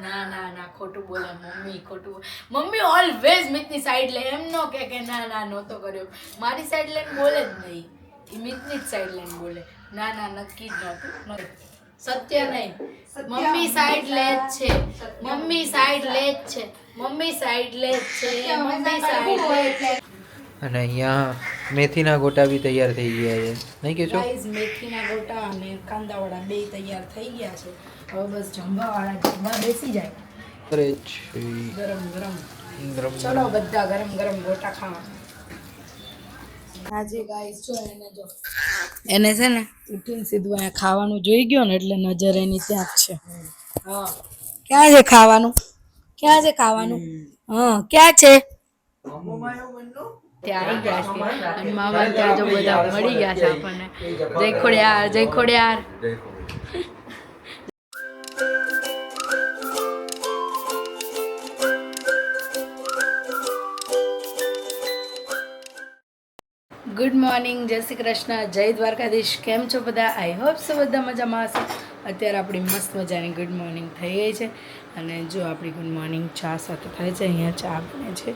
ના ના ના ખોટું બોલે મમ્મી ખોટું. મમ્મી ઓલવેઝ મિતની સાઈડ લે એમ નો કે કે ના ના નહોતો કર્યો. મારી સાઈડ લઈને બોલે જ નહીં. એ મિતની જ સાઈડ લઈને બોલે. ના ના નક્કી જ નહોતું. સત્ય નહીં. મમ્મી સાઈડ લે જ છે. મમ્મી સાઈડ લે જ છે. મમ્મી સાઈડ લે જ છે. મમ્મી સાઈડ લે જ છે. અને અહીંયા મેથીના ગોટા બી તૈયાર થઈ ગયા છે. નહીં કે છો? મેથીના ગોટા અને કાંદાવાળા બે તૈયાર થઈ ગયા છે. હવે બસ જમવાવાળા જમવા બેસી જાય. અરે ગરમ ગરમ. ગરમ ચલો બધા ગરમ ગરમ ગોટા ખાવા. આજે ગાઈસ જો એને જો એને છે ને ઉઠીને સીધું અહીંયા ખાવાનું જોઈ ગયો ને એટલે નજર એની ત્યાં જ છે. હા. ક્યાં છે ખાવાનું? ક્યાં છે ખાવાનું? હા ક્યાં છે? ત્યાં આવી ગયા છે અને મામા ત્યાં જો બધા મળી ગયા છે આપણને. જય ખોડિયાર. જય ખોડિયાર ગુડ મોર્નિંગ જય શ્રી કૃષ્ણ જય દ્વારકાધીશ. કેમ છો બધા? આઈ હોપ સો બધા મજામાં હશે. અત્યારે આપણી મસ્ત મજાની ગુડ મોર્નિંગ થઈ ગઈ છે. અને જો આપણી ગુડ મોર્નિંગ ચા સાથે થાય છે અહીંયા ચા બને છે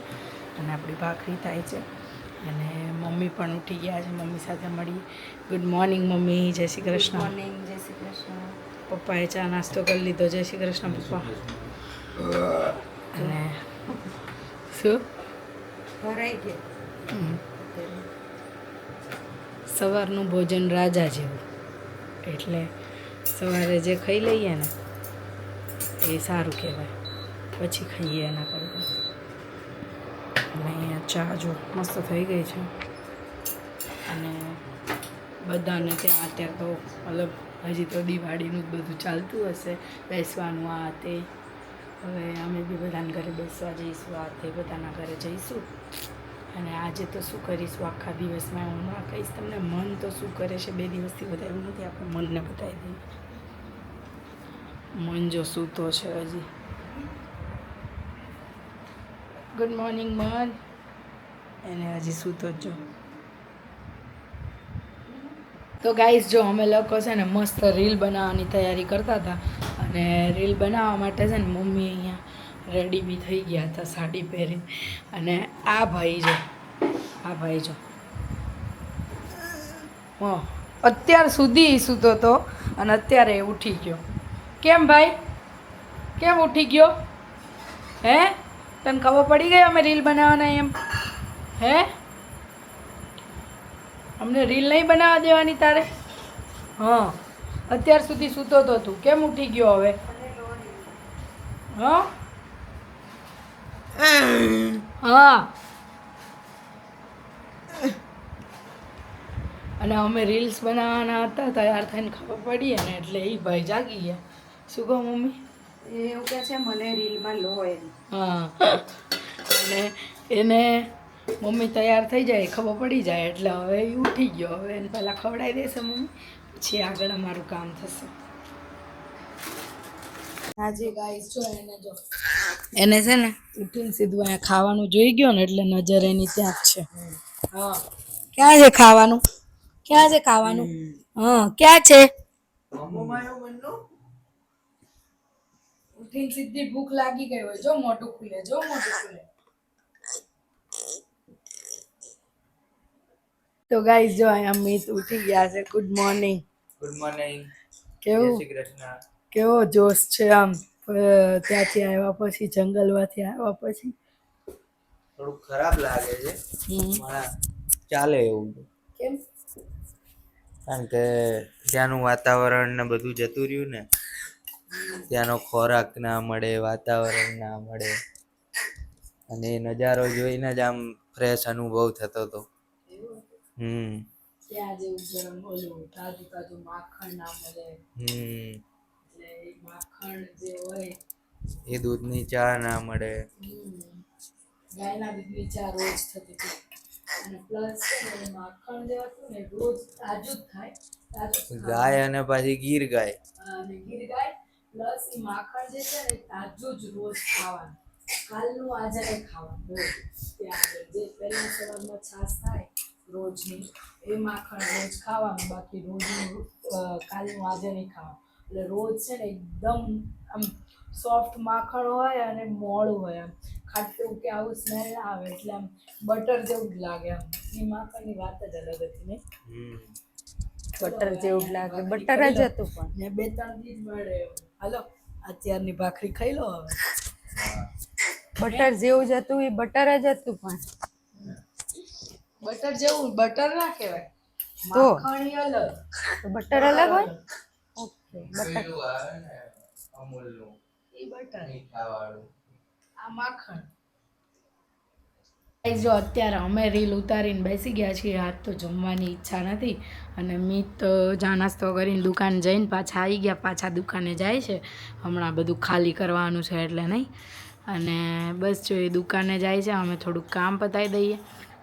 અને આપણી ભાખરી થાય છે. અને મમ્મી પણ ઉઠી ગયા છે મમ્મી સાથે મળી. Good morning mummy. Jai Shri Krishna. Morning જય શ્રી કૃષ્ણ. પપ્પાએ ચા નાસ્તો કરી લીધો. જય શ્રી કૃષ્ણ પપ્પા. અને શું? હમ. સવારનું ભોજન રાજા જેવું. એટલે સવારે જે ખાઈ લઈએ ને એ સારું કહેવાય. પછી ખાઈએ એના કરતાં. અને અહીંયા ચા જો મસ્ત થઈ ગઈ છે. અને બધાને ત્યાં અત્યારે તો મતલબ હજી તો દિવાળીનું જ બધું ચાલતું હશે. બેસવાનું આ તે. હવે અમે બી બધાના ઘરે બેસવા જઈશું, આ તે બધાના ઘરે જઈશું. અને આજે તો શું કરીશું? આખા દિવસમાં હું ના કહીશ તમને, મન તો શું કરે છે બે દિવસથી બતાવ્યું નથી, આપણે મનને બતાવી દઈએ. મન જો સૂતો છે હજી. ગુડ મોર્નિંગ મન એને હજી સૂતો જ. તો ગાઈસ જો અમે લોકો છે ને મસ્ત રીલ બનાવવાની તૈયારી કરતા હતા. અને રીલ બનાવવા માટે છે ને મમ્મી અહીંયા રેડી બી થઈ ગયા હતા સાડી પહેરીને. અને આ ભાઈ જો, આ ભાઈ જો. હં, અત્યાર સુધી સૂતો હતો અને અત્યારે ઉઠી ગયો. કેમ ભાઈ? કેમ ઉઠી ગયો? હે? તને ખબર પડી ગઈ અમે રીલ બનાવવાના એમ? હે? અમને રીલ નહીં બનાવવા દેવાની તારે? હા. અત્યાર સુધી સૂતો તો તું. કેમ ઉઠી ગયો હવે? હા? હા. અને અમે રીલ્સ બનાવવાના હતા, તૈયાર થઈને ખબર પડી અને એટલે એ ભાઈ જાગી ગયા. શું કહો મમ્મી? એવું કે છે મને રીલમાં લો એમ. હા. અને એને મમ્મી તૈયાર થઈ જાય ખબર પડી જાય એટલે હવે એ ઉઠી ગયો. હવે એને પહેલાં ખવડાવી દેશે મમ્મી પછી આગળ અમારું કામ થશે. આજે ગાઈસ જો એને જો. એને છે ને ઉઠીને સીધું અહીંયા ખાવાનું જોઈ ગયો ને એટલે નજર એની ત્યાં જ છે. હા. ક્યાં છે ખાવાનું? ક્યાં છે ખાવાનું? હા ક્યાં છે? ઉઠીને સીધી ભૂખ લાગી ગઈ હોય. જો મોટું ખુલે જો મોટું ખુલે. તો ગાઈસ જો અહીંયા મિત ઉઠી ગયા છે. ગુડ મોર્નિંગ ગુડ મોર્નિંગ કેવું? કેવો જોશ છે આમ? ત્યાંથી આવ્યા પછી જંગલમાંથી આવ્યા પછી? થોડું ખરાબ લાગે છે. ચાલે એવું. કેમ? કારણ કે ત્યાંનું વાતાવરણ ને બધું જતું રહ્યું ને ત્યાંનો ખોરાક ના મળે વાતાવરણ ના મળે. અને એ નજારો જોઈને જ આમ ફ્રેશ અનુભવ થતો હતો. હમ. ત્યાં જેવું ગરમ ઓલું તાજું તાજું માખણ ના મળે. હમ. એ માખણ જે હોય. એ દૂધની ચા ના મળે. ગાયના દૂધની ચા રોજ થતી હતી. અને પ્લસ માખણ જે હતું ને રોજ તાજું જ થાય. ગાય અને પાછી ગીર ગાય. અને ગીર ગાય પ્લસ એ માખણ જે છે ને તાજું જ રોજ ખાવાનું. કાલનું આજે નહીં ખાવાનું રોજ ત્યાં જે પહેલા સવારમાં છાશ થાય રોજની એ માખણ રોજ ખાવાનું બાકી રોજનું કાલનું આજે નહીં ખાવાનું. એટલે રોજ છે ને એકદમ આમ સોફ્ટ માખણ હોય અને મોળું હોય આમ. ખાટું કે આવું સ્મેલ ના આવે એટલે આમ બટર જેવું જ લાગે આમ. એ માખણની વાત જ અલગ હતી ને બટર જેવું જ લાગે. બટર જ હતું પણ. ને બે ત્રણ દિવસ મળે મળે હાલો અત્યારની ભાખરી ખાઈ લો હવે. બટર જેવું જ હતું એ બટર જ હતું પણ. બટર જેવું બટર ના કહેવાય. તો? માખણ અલગ. બટર અલગ હોય? Okay butter. અમૂલનું એ બટર. આ માખણ. જો અત્યારે અમે રીલ ઉતારીને બેસી ગયા છીએ, આજ તો જમવાની ઈચ્છા નથી. અને મિત ચા નાસ્તો કરીને દુકાન જઈને પાછા આવી ગયા, પાછા દુકાને જાય છે. હમણાં બધું ખાલી કરવાનું છે એટલે નહીં. અને બસ જો એ દુકાને જાય છે, અમે થોડુંક કામ પતાવી દઈએ.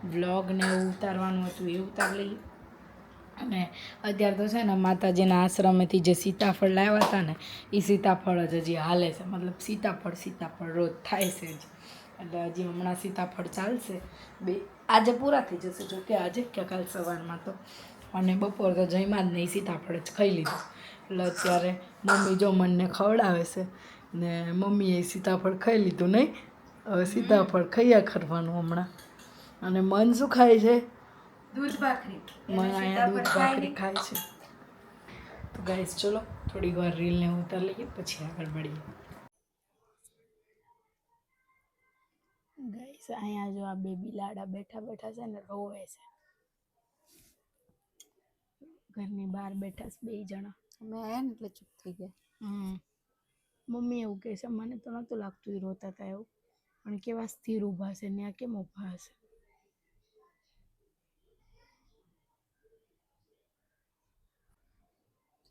વ્લોગ ને એવું ઉતારવાનું હતું, એ ઉતારી લઈએ. અને અત્યારે તો છે ને માતાજીના આશ્રમેથી જે સીતાફળ લાવ્યા હતા ને એ સીતાફળ જ હજી હાલે છે. મતલબ સીતાફળ સીતાફળ રોજ થાય છે જ એટલે હજી હમણાં સીતાફળ ચાલશે. બે આજે પૂરા થઈ જશે જો કે આજે કે કાલ સવારમાં તો. અને બપોર તો જઈમાં જ નહીં સીતાફળ જ ખાઈ લીધું. એટલે અત્યારે મમ્મી જો મનને ખવડાવે છે ને મમ્મીએ સીતાફળ ખાઈ લીધું નહીં. હવે સીતાફળ ખાઈયા કરવાનું હમણાં. અને મન શું ખાય છે? દૂધ ભાખરી. મન અહીંયા દૂધ ભાખરી ખાય છે. તો ગાઈસ ચલો થોડીક વાર રીલને ઉતાર લઈએ પછી આગળ મળીએ અહીંયા જો આ બે બિલાડા બેઠા બેઠા છે ને રોવે છે. ઘરની બહાર બેઠા છે બે જણા. અમે આયા ને એટલે ચૂપ થઈ ગયા. હમ. મમ્મી એવું કહે છે મને તો નહોતું લાગતું એ રોતા હતા એવું. પણ કેવા સ્થિર ઊભા છે ને આ કેમ ઊભા હશે?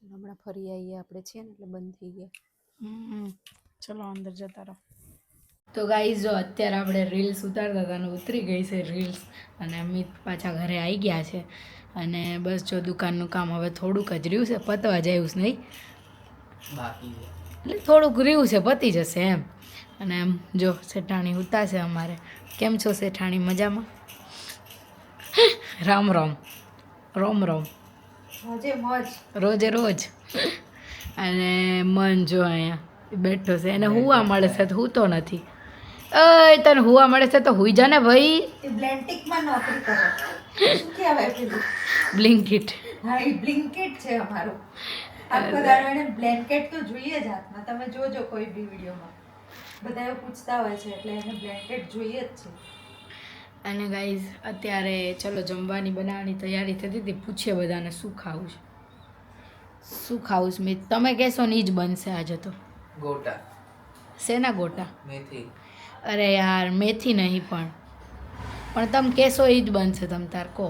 હમણાં ફરી આવીએ આપણે છીએ ને એટલે બંધ થઈ ગયા. હમ. ચલો અંદર જતા રહો. તો ગાઈઝ જો અત્યારે આપણે રીલ્સ ઉતારતા હતા અને ઉતરી ગઈ છે રીલ્સ અને અમિત પાછા ઘરે આવી ગયા છે. અને બસ જો દુકાનનું કામ હવે થોડુંક જ રહ્યું છે પતવા જાયું છે નહીં? એટલે થોડુંક રહ્યું છે પતી જશે એમ. અને એમ જો શેઠાણી ઉતારશે અમારે. કેમ છો શેઠાણી મજામાં? રામ રામ. રોમ રોમ. રોજે મોજ. રોજે રોજ. અને મન જો અહીંયા બેઠો છે. એને હુવા મળે છે તો હૂતો નથી. અય તને હુવા મળે છે તો હુઈ જા ને ભાઈ. એ બ્લેન્ટિકમાં નોકરી કરે. શું કહેવાય પેલું બ્લિંકિટ. હા એ બ્લિન્કેટ છે અમારું. આખો દાડો એને બ્લેન્કેટ તો જોઈએ જ હાથમાં. તમે જોજો કોઈ બી વિડીયોમાં. બધા એવું પૂછતા હોય છે એટલે એને બ્લેન્કેટ જોઈએ જ છે. અને ગાઈઝ અત્યારે ચલો જમવાની બનાવવાની તૈયારી થતી હતી. પૂછીએ બધાને શું ખાવું છે. શું ખાવું છે? તમે કહેશો ને એ જ બનશે આજે તો. ગોટા. શેના ગોટા? મેથી. અરે યાર મેથી નહીં પણ. પણ તમે કહેશો એ જ બનશે તમ તાર કહો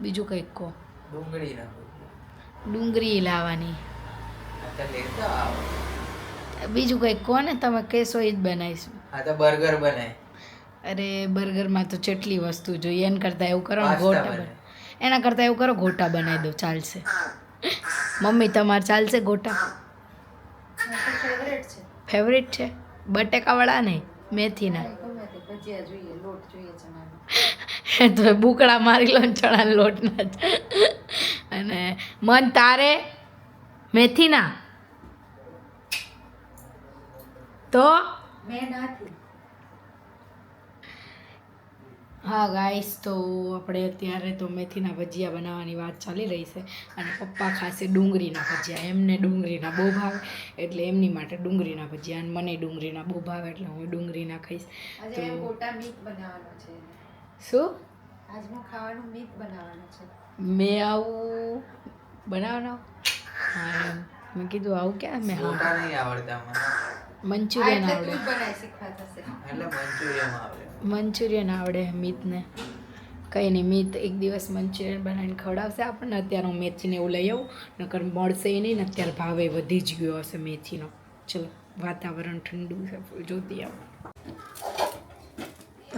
બીજું કંઈક કહો ડુંગળી ડુંગળી લાવવાની. બીજું કંઈક કહો ને તમે કહેશો એ જ બનાવીશું. હા તો બર્ગર બનાય. અરે બર્ગરમાં તો જેટલી વસ્તુ જોઈએ એના કરતાં એવું કરો ને ગોટા એના કરતાં એવું કરો ગોટા બનાવી દો ચાલશે. મમ્મી તમારે ચાલશે ગોટા? ફેવરેટ છે. ફેવરિટ છે? બટેકાવાળા નહીં? મેથીના. તે બુકડા મારી લો ચણા લોટના અને મન તારે મેથીના? તો? મેં નથી હા ગાઈસ તો આપણે અત્યારે તો મેથીના ભજીયા બનાવવાની વાત ચાલી રહી છે અને પપ્પા ખાસે ડુંગળીના ભજીયા. એમને ડુંગળીના બહુ ભાવે એટલે એમની માટે ડુંગળીના ભજીયા અને મને ડુંગળીના બહુ ભાવે એટલે હું ડુંગળીના ખાઈશ. આજે તો બનાવવાનો છે. શું? આજનું ખાવાનું મીઠ બનાવવાનું છે. મેં આવું બનાવવાનો? હા એમ. મેં કીધું આવું ક્યાં? મેં હા. નહીં આવડતા મને. મંચુરિયન આવડે. એટલે મંચુરિયન આવડે મંચુરિયન આવડે મિતને. કંઈ નહીં મિત એક દિવસ મંચુરિયન બનાવીને ખવડાવશે આપણને. અત્યારે હું મેથીને એવું લઈ આવું નકર મળશે નહીં ને અત્યારે ભાવે વધી જ ગયો હશે મેથીનો. ચલો વાતાવરણ ઠંડુ છે જોતી આવું.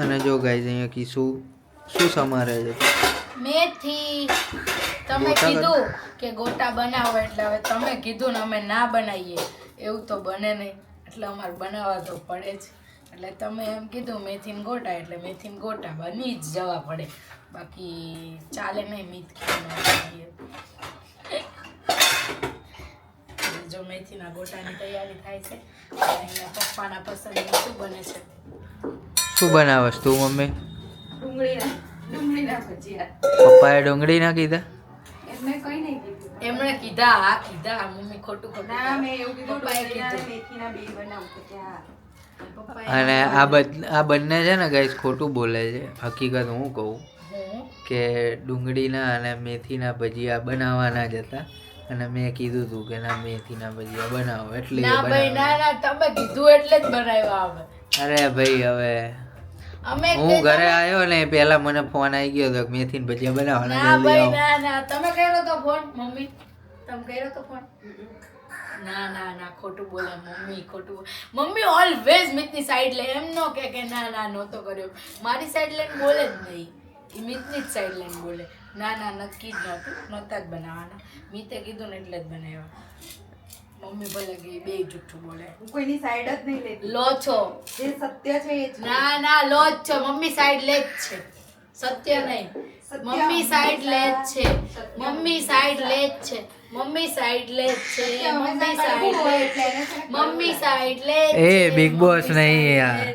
અને જો ગાઈઝ અહીંયા કીશું શું શું સમારે છે? મેથી. તમે કીધું કે ગોટા બનાવો એટલે હવે તમે કીધું ને અમે ના બનાવીએ. એવું તો બને નહીં. એટલે અમારે બનાવવા તો પડે જ. એટલે તમે એમ કીધું મેથીન ગોટા એટલે મેથીન ગોટા બની જ જવા પડે. બાકી ચાલે નહીં મીત જો મેથીના ગોટાની તૈયારી થાય છે અહીંયા પપ્પાના પસંદ શું બને છે? શું બનાવસ તું મમ્મી? ડુંગળીના ડુંગળીના ભજીયા. પપ્પાએ ડુંગળી ના કીધા? એમને કઈ નહીં કીધું. એમણે કીધા હા કીધા મમ્મી ખોટું ખોટું ના મેં એવું કીધું પપ્પાએ કીધું. મેથીના બે બનાવું તો ત્યાં અને આ આ બંને છે ને ગાઈસ ખોટું બોલે છે. હકીકત હું કહું કે ડુંગળીના અને મેથીના ભજીયા બનાવવાના જ હતા. અને મેં કીધું હતું કે ના મેથીના ભજીયા બનાવો. એટલે એ ના ભાઈ ના ના તમે કીધું એટલે જ બનાવ્યા અમે. અરે ભાઈ હવે અમે હું ઘરે આવ્યો ને પેલા મને ફોન આવી ગયો હતો કે મેથીના ભજીયા બનાવવાના ના ભાઈ ના ના તમે કર્યો તો ફોન મમ્મી. તમે કર્યો તો ફોન ના ના ના ખોટું બોલે મમ્મી ખોટું. મમ્મી ઓલવેઝ મિતની સાઈડ લે એમ નો કે કે ના ના નહોતો કર્યો. મારી સાઈડ લઈને બોલે જ નહીં. એ મિતની જ સાઈડ લઈને બોલે. ના ના નક્કી જ નહોતું. નહોતા જ બનાવવાના. મિતે કીધું ને એટલે જ બનાવ્યા. મમ્મી ભલે કે બે જુઠ્ઠું બોલે. હું કોઈની સાઈડ જ નહીં લેતી. લો છો. જે સત્ય છે એ ના ના લો જ છો. મમ્મી સાઈડ લે જ છે. સત્ય નહીં. મમ્મી સાઈડ લે જ છે. મમ્મી સાઈડ લે જ છે. મમ્મી સાઈડ લે છે. મમ્મી સાઈડ લે છે. મમ્મી સાઈડ લે એ છે, બોસ નહીં યાર.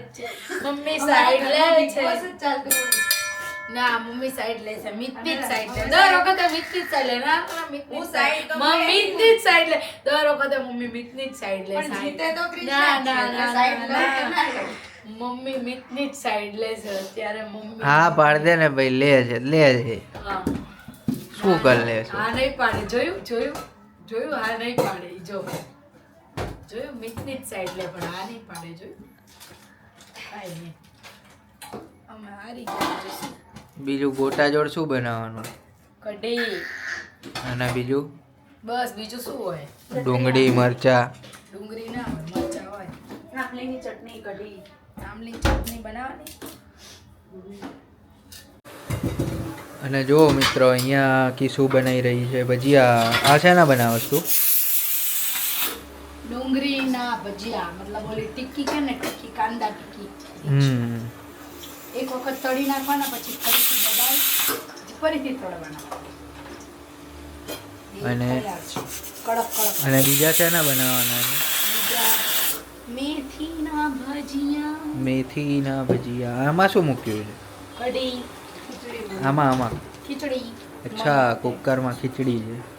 મમ્મી સાઈડ લે છે. ના મમ્મી સાઈડ લે છે. મિત્તી જ સાઈડ લે દર વખતે મિત્તી જ સાઈડ લે. ના ના, મિત્તી હું સાઈડ તો મમ્મી મેં- જ સાઈડ લે. દર વખતે મમ્મી મિત્તી જ સાઈડ લે પણ જીતે તો કૃષ્ણ ના છે, ના ના, લે. મમ્મી મિતની જ સાઈડ લે છે. અત્યારે મમ્મી હા પાડ દે ને ભાઈ લે છે લે છે. હા. શું કરી લે છે. હા નહીં પાડે. જોયું? જોયું? જોયું? હા નહીં પાડે. ઈ જો. જોયું? મિતની જ સાઈડ લે પણ હા નહીં પાડે. જોયું? કાંઈ નહીં. અમે હારી ગયા બીજું ગોટા જોડ શું બનાવવાનું? કઢી. અને બીજું? બસ બીજું શું હોય? ડુંગળી મરચા. ડુંગળી ના હોય મરચા હોય. આમલીની ચટણી કઢી. આમલી ચટણી બનાવવાની? અને જો મિત્રો અહીંયા કિસુ બનાવી રહી છે. ભજીયા આ શેના બનાવસ તું? ડુંગળીના ભજીયા મતલબ ઓલી ટિક્કી કે ને ટિક્કી કાંદા ટિક્કી. હમ. એક વખત તળી નાખવાના પછી ફરીથી દબાવી ફરીથી તળવાના. અને-. કડક કડક. અને બીજા શેના બનાવવાના છે? મેથીના ભજીયા. મેથીના ભજીયા. આમાં શું મૂક્યું છે? કઢી. આમાં આમાં. ખીચડી. અચ્છા કુકરમાં ખીચડી છે.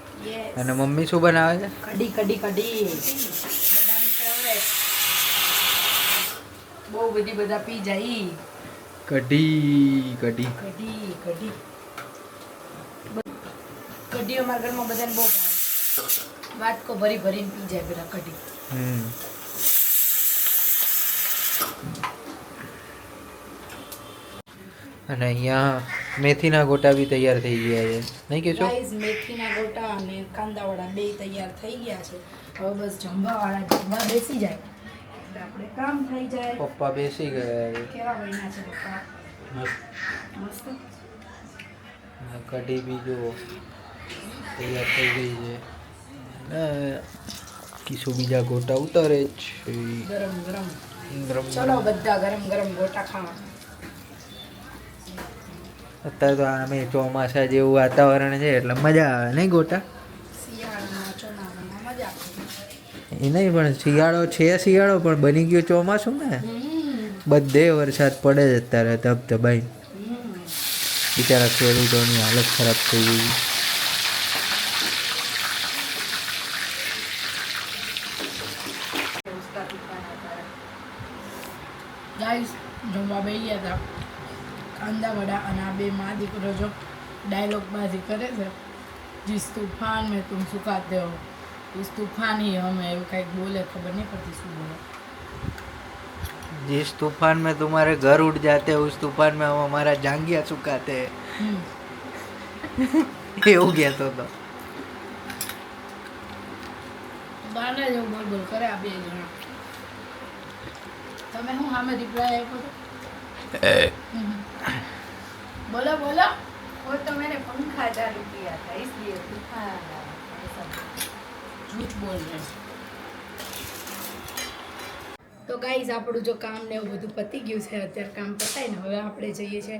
અને મમ્મી શું બનાવે છે? કઢી કઢી કઢી. બધાની ફેવરેટ બહુ બધી બધા પી જાય. કઢી કઢી. કઢી કઢી. કઢી અમારા ઘરમાં બધાને બહુ ભાવે. વાટકો ભરી ભરીને પી જાય બધા કઢી. હમ. અને અહીંયા મેથીના ગોટા બી તૈયાર થઈ ગયા છે. નહીં કે છો? મેથીના ગોટા અને કાંદાવાળા બે તૈયાર થઈ ગયા છે. હવે બસ જમવાવાળા જમવા બેસી જાય. આપણે કામ થઈ જાય. પપ્પા બેસી ગયા છે. કેવા મહિના છે પપ્પા? મસ્ત. કઢી બી જો તૈયાર થઈ ગઈ છે. કિશુ બીજા ગોટા ઉતારે જ છે. ગરમ ગરમ. ગરમ ચલો બધા ગરમ ગરમ ગોટા ખાવા. અત્યારે તો આમે ચોમાસા જેવું વાતાવરણ છે એટલે મજા આવે નહીં ગોટા? એ નહીં પણ શિયાળો છે શિયાળો પણ બની ગયો ચોમાસું ને? બધે વરસાદ પડે જ અત્યારે ધબધબાઈ બિચારા ખેડૂતોની હાલત ખરાબ થઈ ગઈ ગાઈસ જમવા બેસી ગયા હતા કાંદા વડા અને આ બે માં દીકરો જો ડાયલોગબાજી કરે છે જીસ તુફાન મેં તું સુકાતે હો જીસ તુફાન હી હમે એવું કંઈક બોલે ખબર નહીં પડતી શું બોલે. जिस तूफान में तुम्हारे घर उड़ जाते हैं उस तूफान में हम हमारा जांगिया એવું કહેતો હતો ગાંડા જેવું બોલ બોલ કરે આ બે જણા. તમે હું સામે રિપ્લાય આપ્યો બોલો બોલો. वो तो मैंने पंखा चालू किया था इसलिए तूफान आया ऐसा। झूठ बोल रहे हैं તો ગાઈઝ આપણું જો કામ ને એવું બધું પતી ગયું છે, અત્યારે કામ પતાય ને, હવે આપણે જઈએ છીએ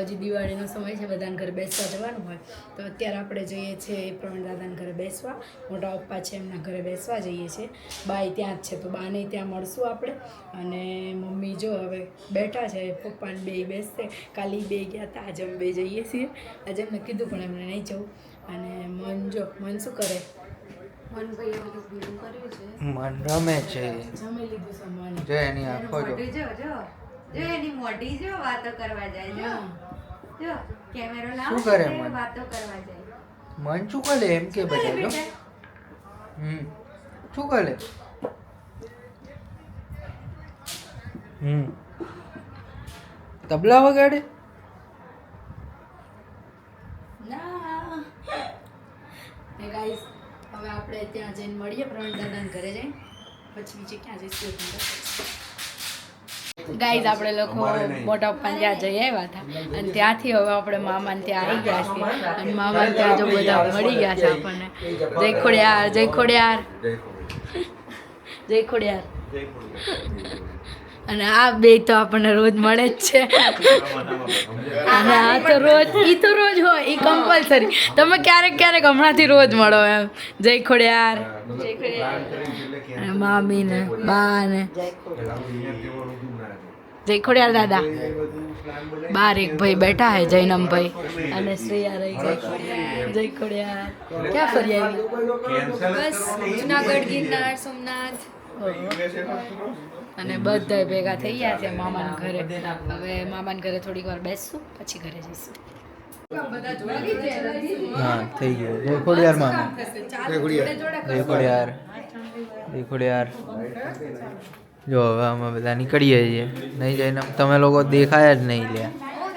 હજી દિવાળીનો સમય છે, બધાને ઘરે બેસવા જવાનું હોય, તો અત્યારે આપણે જઈએ છીએ એ પ્રમાણે દાદાના ઘરે બેસવા, મોટા પપ્પા છે એમના ઘરે બેસવા જઈએ છીએ, બાઈ ત્યાં જ છે, તો બાને ત્યાં મળશું આપણે, અને મમ્મી જો હવે બેઠા છે, પપ્પાને બે બેસશે, કાલે બે ગયા હતા, આજે અમે બે જઈએ છીએ, આજે એમને કીધું પણ એમને નહીં જવું, અને મન જો, મન શું કરે? મન રમે છે. જો એની આંખો જો. જો જો. જો એની મોઢી જો વાતો કરવા જાય જો. જો કેમેરો લાવ શું કરે મન? વાતો કરવા જાય. મન શું કરે એમ કે બધા જો? હમ. શું કરે? હમ. તબલા વગાડે ના ને ગાઈસ હવે આપણે ત્યાં જઈને મળીએ પ્રવીણ દાદાને ઘરે જઈને. પછી બીજે ક્યાં જઈશું ગાઈઝ આપણે લોકો મોટા પપ્પાને ત્યાં જઈ આવ્યા હતા. અને ત્યાંથી હવે આપણે મામાને ત્યાં આવી ગયા છીએ. અને મામાને ત્યાં જો બધા મળી ગયા છે આપણને. જય ખોડિયાર જય ખોડિયાર. જય ખોડિયાર. અને આ બે તો આપણને રોજ મળે જ છે. આ તો રોજ ઈ તો રોજ હોય એ કમ્પલસરી તમે ક્યારેક ક્યારેક હમણાંથી રોજ મળો એમ. જય ખોડિયાર. જય ખોડિયાર. અને મામી ને બા ને જય ખોડિયાર દાદા. બાર એક ભાઈ બેઠા હે જૈનમ ભાઈ. અને શ્રેયા રહી જય ખોડિયાર જય ખોડિયાર. ક્યાં ફરી આવી? બસ જુનાગઢ ગિરનાર સોમનાથ. અને બધા ભેગા થઈ ગયા છે મામાના ઘરે. હવે મામાના ઘરે થોડીક વાર બેસશું પછી ઘરે જઈશું. હા થઈ ગયું. જય યાર મામા. જય ખોડિયાર જય જો હવે અમે બધા નીકળીએ છીએ. નહીં જઈને તમે લોકો દેખાયા જ નહીં લે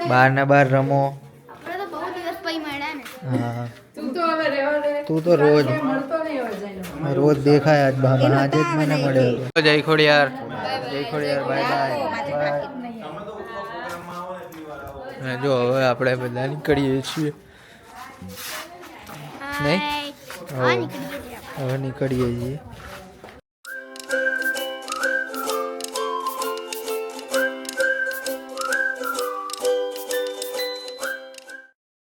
બહાર ને બહાર રમો. આપણે તો બહુ દિવસ પછી મળ્યા ને. હા. તું તો હવે રહેવા તું તો રોજ મળતો નહીં હોય જઈને રોજ દેખાય આજ બાબા આજે જ મને મળ્યો. જય ખોડિયાર. જય ખોડિયાર બાય બાય. જો હવે આપણે બધા નીકળીએ છીએ. નહીં? હવે નીકળીએ છીએ.